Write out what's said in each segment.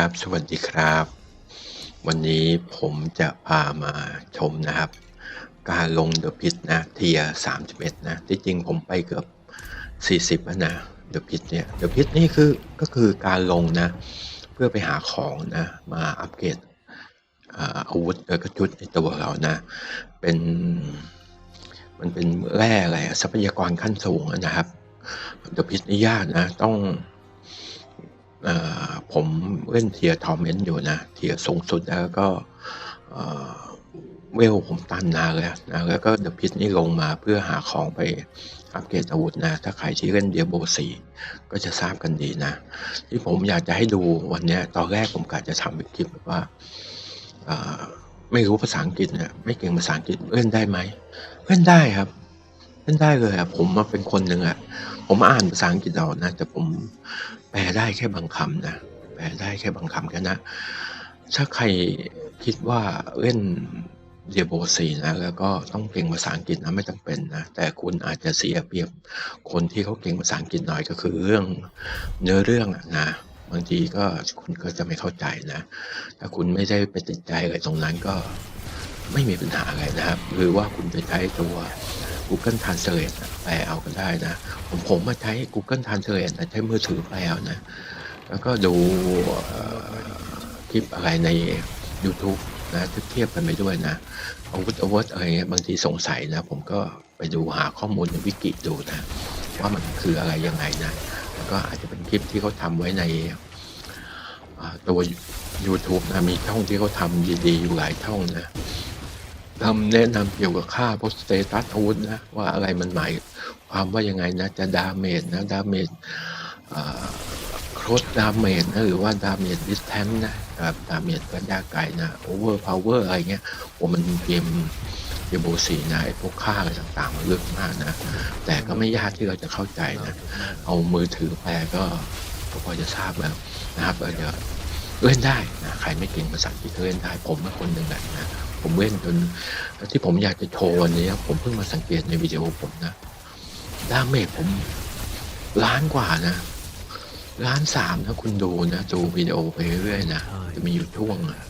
ครับ สวัสดีครับ วันนี้ผมจะพามาชมนะครับ การลงเดอะพิทนะเทียสามสิบเอ็ดนะที่จริงผมไปเกือบสี่สิบแล้วนะเดอะพิทเนี่ยเดอะพิทนี่คือก็คือการลงนะ เพื่อไปหาของนะ มาอัปเกรดอาวุธแล้วก็ชุดในตัวเรานะ เป็นมันเป็นแร่อะไรทรัพยากรขั้นสูงนะครับเดอะพิทนี่ยากนะต้อง ผมเล่นเทียร์ทอร์เมนต์อยู่นะ เทียร์สูงสุดแล้วก็เวลผมตันนานแล้วนะแล้วก็เดอะพิทนี่ลงมาเพื่อหาของไปอัปเกรดอาวุธนะ ถ้าใครที่เล่นเดียโบสีก็จะทราบกันดีนะ ที่ผมอยากจะให้ดูวันนี้ตอนแรกผมกะจะทำเป็นคลิปว่าไม่รู้ภาษาอังกฤษเนี่ยไม่เก่งภาษาอังกฤษเล่นได้ไหมเล่นได้ครับเล่นได้เลยอะผมมาเป็นคนหนึ่งอะ ผมอ่านภาษาอังกฤษเอานะ แต่ผมแปลได้แค่บางคำนะ แปลได้แค่บางคำแค่นะ ถ้าใครคิดว่าเล่นเดียโบสีนะแล้วก็ต้องเก่งภาษาอังกฤษนะไม่จำเป็นนะแต่คุณอาจจะเสียเปรียบคนที่เขาเก่งภาษาอังกฤษหน่อยก็คือเรื่องเนื้อเรื่องนะบางทีก็คุณก็จะไม่เข้าใจนะ ถ้าคุณไม่ได้ไปติดใจอะไรตรงนั้นก็ไม่มีปัญหาอะไรนะครับ หรือว่าคุณจะใช้ตัว Google Translate แปลเอาก็ได้นะ ผมผมมาใช้ Google Translate ใช้มือถือแปลเอานะ แล้วก็ดูคลิปอะไรใน YouTube นะเทียบกันไปด้วยนะอาวุธอาวุธอะไรเงี้ยบางทีสงสัยนะ ผมก็ไปดูหาข้อมูลในวิกิดูนะ ว่ามันคืออะไรยังไงนะ แล้วก็อาจจะเป็นคลิปที่เขาทำไว้ในตัว YouTube นะมีช่องที่เขาทำดีๆอยู่หลายช่องนะ ทำแนะนำเกี่ยวกับค่าพสเตตัสอาวุธนะ ว่าอะไรมันหมายความว่ายังไงนะ จะดาเมจนะ ดาเมจครสดาเมจนะหรือว่าดาเมจดิสแทนนะครับดาเมจระยะไกลนะโอเวอร์พาวเวอร์อะไรเงี้ยโอ้มันเกมเกมโบสีนะไอ้พวกค่าอะไรต่างๆ มันลึกมากนะ แต่ก็ไม่ยากที่เราจะเข้าใจนะ เอามือถือแปลก็ก็พอจะทราบแล้วนะครับเราจะเล่นได้นะใครไม่เก่งภาษาอังกฤษเล่นได้ผมเป็นคนหนึ่งแหละนะ ผมเล่นจนที่ผมอยากจะโชว์วันนี้ผมเพิ่งมาสังเกตในวิดีโอผมนะดาเมจผมล้านกว่านะล้านสามนะคุณดูนะดูวิดีโอไปเรื่อยๆนะจะมีอยู่ช่วงอะ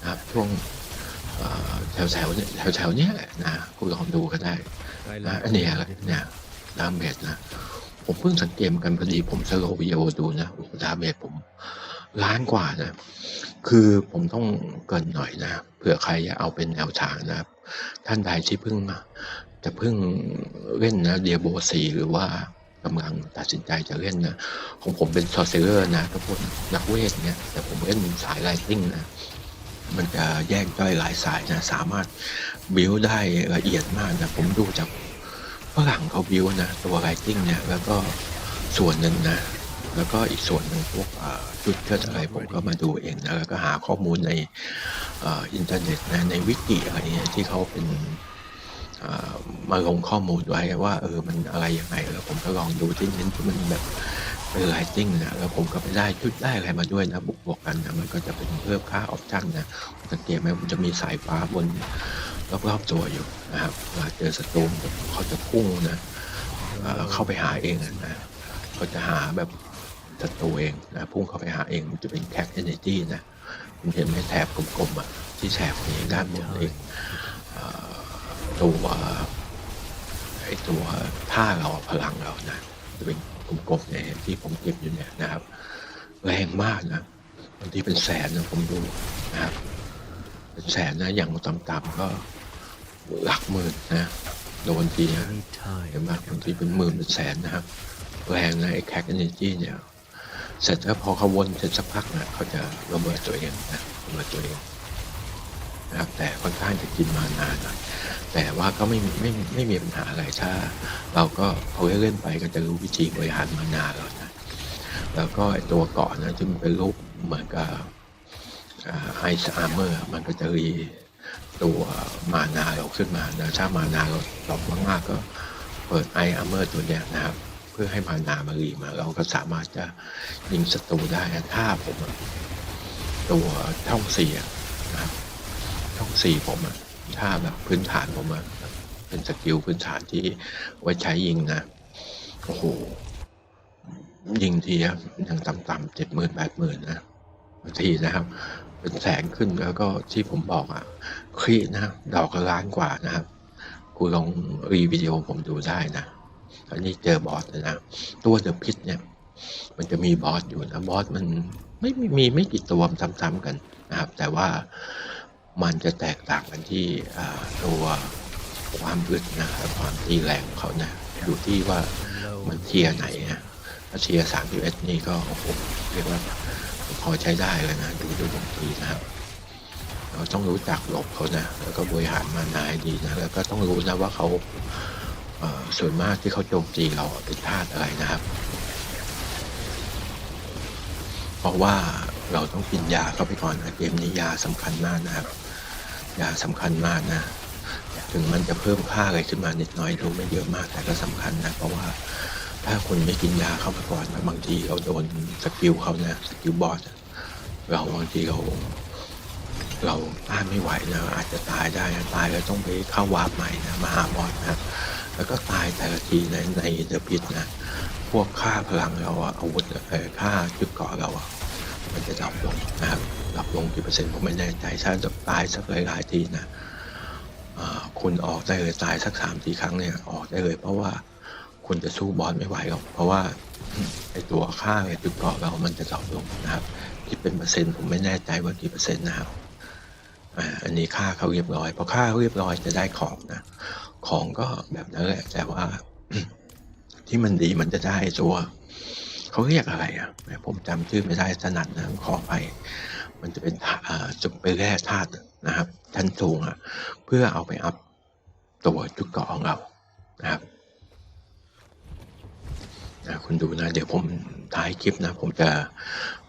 นะครับช่วงแถวแถวๆเนี่ยแถวแถวๆเนี้ยแหละนะคุณลองดูก็ได้นะอันเนี้ยแหละเนี่ยดาเมจนะ ผมเพิ่งสังเกตกันพอดีผมสโลว์วิดีโอดูนะโอ้โหดาเมจผม ล้านกว่านะ คือผมต้องเกินหน่อยนะเผื่อใครจะเอาเป็นแนวทางนะครับ ท่านใดที่เพิ่งจะเพิ่งเล่นนะเดียโบสีหรือว่ากำลังตัดสินใจจะเล่นนะของผมเป็นซอร์เซอร์นะก็พวกนักเวทเนี่ยแต่ผมเล่นสายไลติ้งนะมันจะแยกย่อยหลายสายนะ สามารถบิวได้ละเอียดมากนะ ผมดูจากฝรั่งเขาบิวนะ ตัวไลติ้งเนี่ย แล้วก็ส่วนหนึ่งนะ แล้วก็อีกส่วนหนึ่งพวกเอ่อชุดเชิดอะไรผมก็มาดูเองนะแล้วก็หาข้อมูลในอ,อินเทอร์เน็ตนะในวิกิอะไรเงี้ยที่เขาเป็นเอ่อมาลงข้อมูลไว้ว่าเออมันอะไรยังไงแล้วผมก็ลองดูที่เน้นที่มันแบบเป็นไลติ้งนะแล้วผมก็ไปได้ชุดได้อะไรมาด้วยนะบวกบวกกันนะมันก็จะเป็นเพิ่มค่าออปชั่นนะสังเกตไหมมันจะมีสายฟ้าบนรอบๆตัวอยู่นะครับเวลาเจอศัตรูเขาจะพุ่งนะเเข้าไปหาเองนะเขาจะหาแบบ ศัตรูเองนะพุ่งเข้าไปหาเองมันจะเป็นแค c เอเนจีนะคุณเห็นไหมแถบกลมๆอะที่แถบนี้ด้านบนเองเอ่อตัวไอตัวท่าเราอะพลังเรานะจะเป็นกลมๆเนี่ยที่ผมเก็บอยู่เนี่ยนะครับ แรงมากนะบางทีเป็นแสนนะผมดูนะครับเป็นแสนนะอย่างต่ำๆก็หลักหมื่นนะโดนทีนะเห็นไหมบางทีเป็นหมื่นเป็นแสนนะครับแรงนะไอ้แคคเอเนจีเนี่ย เสร็จแล้วพอเขาวนเสร็จสักพักนะเขาจะระเบิดตัวเองนะระเบิดตัวเองนะครับแต่ค่อนข้างจะกินมานานหน่อยแต่ว่าก็ไม่ไม่ไม่มีปัญหาอะไรถ้า เราก็เอาเล่นไปก็จะรู้วิธีบริหารมานาเรานะแล้วก็ตัวเกาะนะที่มันเป็นรูปเหมือนกับไอซ์อาร์เมอร์มันก็จะรีตัวมานาเราขึ้นมานะถ้ามานาเราตอบมากๆก็เปิดไออาร์เมอร์ตัวเนี้ยนะครับ เพื่อให้มานามารีมา เราก็สามารถจะยิงศัตรูได้ถ้าผมตัวช่องสี่นะครับช่องสี่ผมอะถ้าแบบพื้นฐานผมอะเป็นสกิลพื้นฐานที่ไว้ใช้ยิงนะโอ้โหยิงทีอะอย่างต่ำๆเจ็ดหมื่นแปดหมื่นนะบางทีนะครับ เป็นแสนขึ้นแล้วก็ที่ผมบอกอะครีนะดอกละล้านกว่านะครับคุณลองรีวิดีโอผมดูได้นะ อันนี้เจอบอสนะตัวเดอะพิษเนี่ย มันจะมีบอสอยู่นะบอสมันไม่มีไม่กี่ตัวซ้ำๆกันนะครับ แต่ว่ามันจะแตกต่างกันที่ตัวความอึดนะความตีแรงของเขานะอยู่ที่ว่ามันเทียร์ไหนนะถ้าเทียร์สามเอสนี่ก็โอ้โหเรียกว่าพอใช้ได้เลยนะดูดูบางทีนะครับเราต้องรู้จักหลบเขานะ แล้วก็บริหารมานาให้ดีนะ แล้วก็ต้องรู้นะว่าเขา ส่วนมากที่เขาโจมตีเราเป็นธาตุอะไรนะครับ เพราะว่าเราต้องกินยาเข้าไปก่อนนะเกมนี้ยาสำคัญมากนะครับ ยาสำคัญมากนะ ถึงมันจะเพิ่มค่าอะไรขึ้นมานิดน่อยดูไม่เยอะมากแต่ก็สำคัญนะ เพราะว่าถ้าคนไม่กินยาเข้าไปก่อนนะบางทีเราโดนสกิลเขานะสกิลบอสเราบางทีเราเราต้านไม่ไหวนะอาจจะตายได้นะตายแล้วต้องไปเข้าวาร์ปใหม่นะมาหาบอสนะ แล้วก็ตายแต่ละทีในในเดอะพิษนะ พวกค่าพลังเราอะอาวุธเออค่าชุดเกาะเราอะมันจะดรอปลงนะครับดรอปลงกี่เปอร์เซ็นต์ผมไม่แน่ใจถ้าจะตายสักหลายๆทีนะคุณออกได้เลยตายสักสามสี่ครั้งเนี่ยออกได้เลย เพราะว่าคุณจะสู้บอสไม่ไหวหรอกเพราะว่าไอตัวค่าไอชุดเกาะเรามันจะดรอปลงนะครับคิดเป็นเปอร์เซ็นต์ผมไม่แน่ใจว่ากี่เปอร์เซ็นต์นะครับอันนี้ค่าเขาเรียบร้อยพอค่าเขาเรียบร้อยจะได้ของนะ ของก็แบบนั้นแหละแต่ว่า ที่มันดีมันจะได้ตัวเขาเรียกอะไรอะผมจำชื่อไม่ได้ถนัดนะขอไป มันจะเป็นธาอ่าจุดไปแร่ธาตุนะครับชั้นสูงอะ เพื่อเอาไปอัพตัวจุดเกาะของเรานะครับนะคุณดูนะ เดี๋ยวผมท้ายคลิปนะ ผมจะ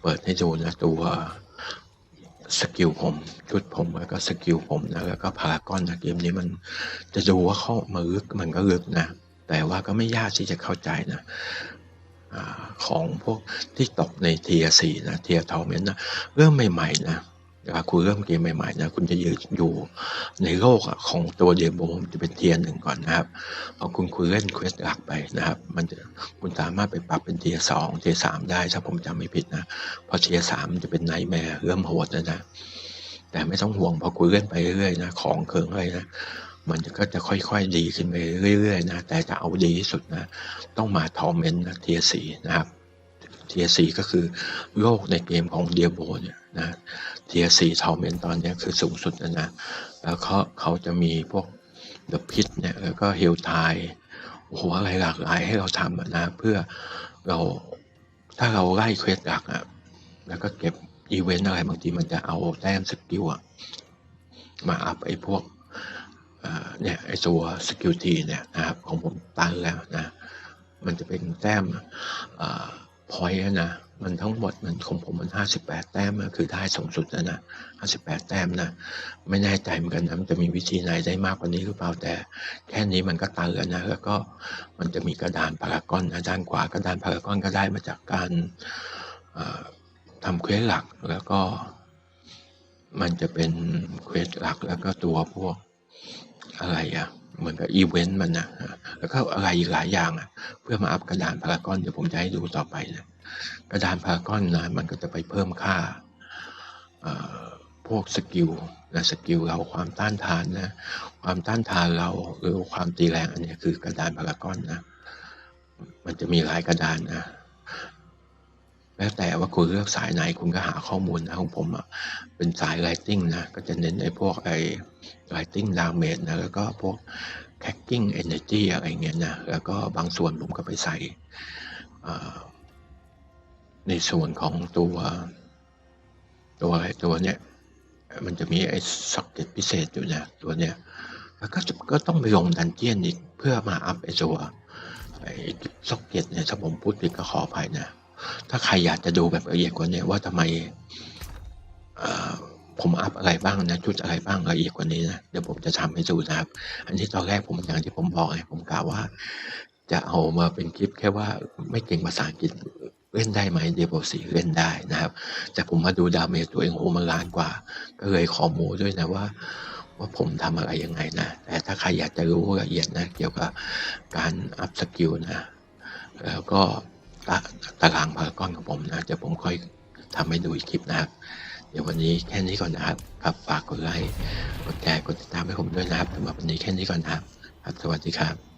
เปิดให้ดูนะ ตัว สกิลผมชุดผมแล้วก็สกิลผมนะแล้วก็พาก้อนนะเกมนี้มันจะดูว่าเข้ามาลึกมันก็ลึกนะ แต่ว่าก็ไม่ยากที่จะเข้าใจนะของพวกที่ตกในเทียสี่นะเทียทอมเมนนะเรื่องใหม่ๆนะ เวลาคุณเริ่มเกมใหม่ๆนะคุณจะยืนอยู่ในโลกของตัวเดโมมันจะเป็นเทียหนึ่งก่อนนะครับพอคุณคุณเล่นเควสหลักไปนะครับ มันจะคุณสามารถไปปรับเป็นเทียสองเทียสามได้ถ้าผมจำไม่ผิดนะพอเทียสามจะเป็นไนท์แมร์เริ่มโหดแล้วนะแต่ไม่ต้องห่วงพอคุยเล่นไปเรื่อยๆนะของเคิงอะไรนะมันก็จะค่อยๆดีขึ้นไปเรื่อยๆนะแต่จะเอาดีที่สุดนะต้องมาทอมเมนต์นะเทียสีนะครับ ทียสีก็คือโลกในเกมของเดียโบเนี่ยนะเทียสีทอมเมนตอนนี้คือสูงสุดแล้วนะแล้วเขาเขาจะมีพวกเดอะพิทเนี่ยแล้วก็เฮลไทโอ้โหอะไรหลากหลายให้เราทำนะเพื่อเราถ้าเราไล่เควสหลักอะแล้วก็เก็บอีเวนต์อะไรบางทีมันจะเอาแต้มสกิลอะมาอัพไอ้พวกเอ่อเนี่ยไอ้ตัวสกิลทีเนี่ยนะครับของผมตันแล้วนะมันจะเป็นแต้ม พอยต์นะมันทั้งหมดมันของผมมันห้าสิบแปดแต้มอะคือได้สูงสุดแล้วนะห้าสิบแปดแต้มนะ ไม่แน่ใจเหมือนกันนะมันจะมีวิธีไหนได้มากกว่านี้หรือเปล่าแต่ แค่นี้มันก็ตันแล้วนะ แล้วก็มันจะมีกระดานพารากอนนะด้านขวากระดานพารากอนก็ได้มาจากการทำเควสหลักแล้วก็ มันจะเป็นเควสหลักแล้วก็ตัวพวกอะไรอะ เหมือนกับอีเวนต์มันนะแล้วก็อะไรอีกหลายอย่างอะเพื่อมาอัพกระดานพารากอนเดี๋ยวผมจะให้ดูต่อไปนะกระดานพารากอนนะมันก็จะไปเพิ่มค่าพวกสกิลนะสกิลเราความต้านทานนะความต้านทานเราหรือความตีแรงอันนี้คือกระดานพารากอนนะมันจะมีหลายกระดานนะ แล้วแต่ว่าคุณเลือกสายไหนคุณก็หาข้อมูลนะของผมอะเป็นสาย Lighting นะก็จะเน้นไอ้พวกไอ้ Lighting Damage นะแล้วก็พวก Hacking Energy อะไรเงี้ยนะแล้วก็บางส่วนผมก็ไปใส่ในส่วนของตัว ตัวอะไรตัวเนี้ยมันจะมีไอ้ซ็อกเก็ตพิเศษอยู่นะตัวเนี้ยแล้วก็ก็ต้องไปลงดันเจียนอีกเพื่อมาอัพไอ้ตัวไอ้ซ็อกเก็ตเนี่ยถ้าผมพูดผิดก็ขออภัยนะ ถ้าใครอยากจะดูแบบละเอียดกว่านี้ว่าทำไมผมอัพอะไรบ้างนะชุดอะไรบ้างละเอียดกว่านี้นะเดี๋ยวผมจะทำให้ดูนะครับ อันนี้ตอนแรกผมอย่างที่ผมบอกไงผมกล่าวว่า จะเอามาเป็นคลิปแค่ว่าไม่เก่งภาษาอังกฤษเล่นได้ไหมเดบสีเล่นได้นะครับ แต่ผมมาดูดาเมจตัวเองโอมันล้านกว่า ก็เลยขอโมด้วยนะว่าว่าผมทำอะไรยังไงนะ แต่ถ้าใครอยากจะรู้ละเอียดนะ เกี่ยวกับการอัพสกิลนะ แล้วก็ ตารางพารากอนของผมนะจะผมค่อยทำให้ดูอีกคลิปนะครับ เดี๋ยววันนี้แค่นี้ก่อนนะครับครับฝากกดไลค์กดแชร์กดติดตามให้ผมด้วยนะครับสำหรับวันนี้แค่นี้ก่อนนะครับ สวัสดีครับ